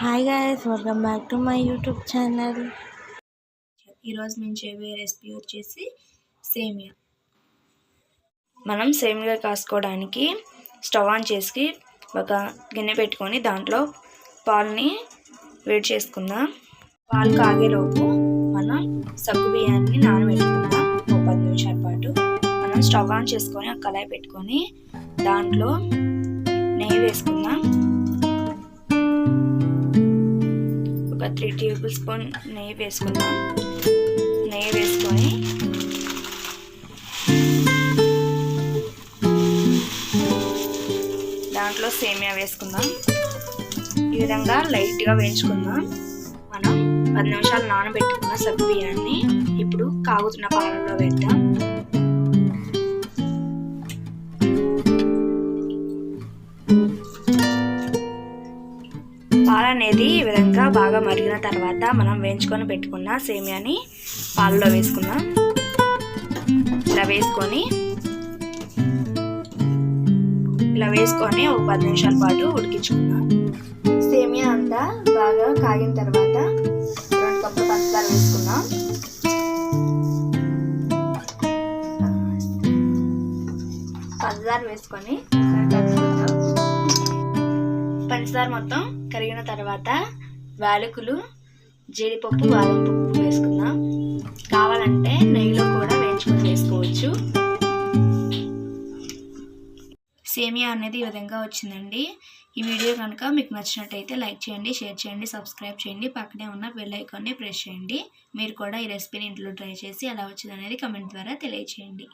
Hi guys welcome back to my YouTube channel ఈరోజు నేను చేయబోయే రెసిపీ వచ్చేసి సేమియా. మనం సేమియా కాసుకోవడానికి స్టవ్ ఆన్ చేసి ఒక గిన్నె పెట్టుకొని దాంట్లో పాల్ని వేడి చేసుకుందాం. పాలు కాగేలోపు మనం సగ్గు బియ్యాన్ని నానబెట్టుకుందాం. ఒక పది నిమిషాల పాటు. మనం స్టవ్ ఆన్ చేసుకొని ఒక కళాయి పెట్టుకొని దాంట్లో నెయ్యి వేసుకుందాం. ఒక త్రీ టేబుల్ స్పూన్ నెయ్యి వేసుకుందాం. నెయ్యి వేసుకొని దాంట్లో సేమియా వేసుకుందాం. ఈ విధంగా లైట్గా వేయించుకుందాం. మనం పది నిమిషాలు నానబెట్టుకున్న సగ్గు బియ్యాన్ని ఇప్పుడు కాగుతున్న పాలలో వేద్దాం. పాలు అనేది ఈ విధంగా బాగా మరిగిన తర్వాత మనం వేయించుకొని పెట్టుకున్న సేమియాని పాలలో వేసుకుందాం. ఇలా వేసుకొని ఇలా వేసుకొని ఒక పది నిమిషాల పాటు ఉడికించుకుందాం. సేమియా అంతా బాగా కాగిన తర్వాత రెండు కప్పులు పంచదార వేసుకుందాం. పంచదార వేసుకొని పంచదార మొత్తం కరిగిన తర్వాత వాలుకులు జీడిపప్పు బాదం పప్పు వేసుకుందాం. కావాలంటే నెయ్యిలో కూడా వేయించుకొని వేసుకోవచ్చు. సేమియా అనేది ఈ విధంగా వచ్చిందండి. ఈ వీడియో కనుక మీకు నచ్చినట్టయితే లైక్ చేయండి షేర్ చేయండి సబ్స్క్రైబ్ చేయండి పక్కనే ఉన్న బెల్ ఐకాన్ని ప్రెస్ చేయండి. మీరు కూడా ఈ రెసిపీని ఇంట్లో ట్రై చేసి ఎలా వచ్చిందనేది కమెంట్ ద్వారా తెలియచేయండి.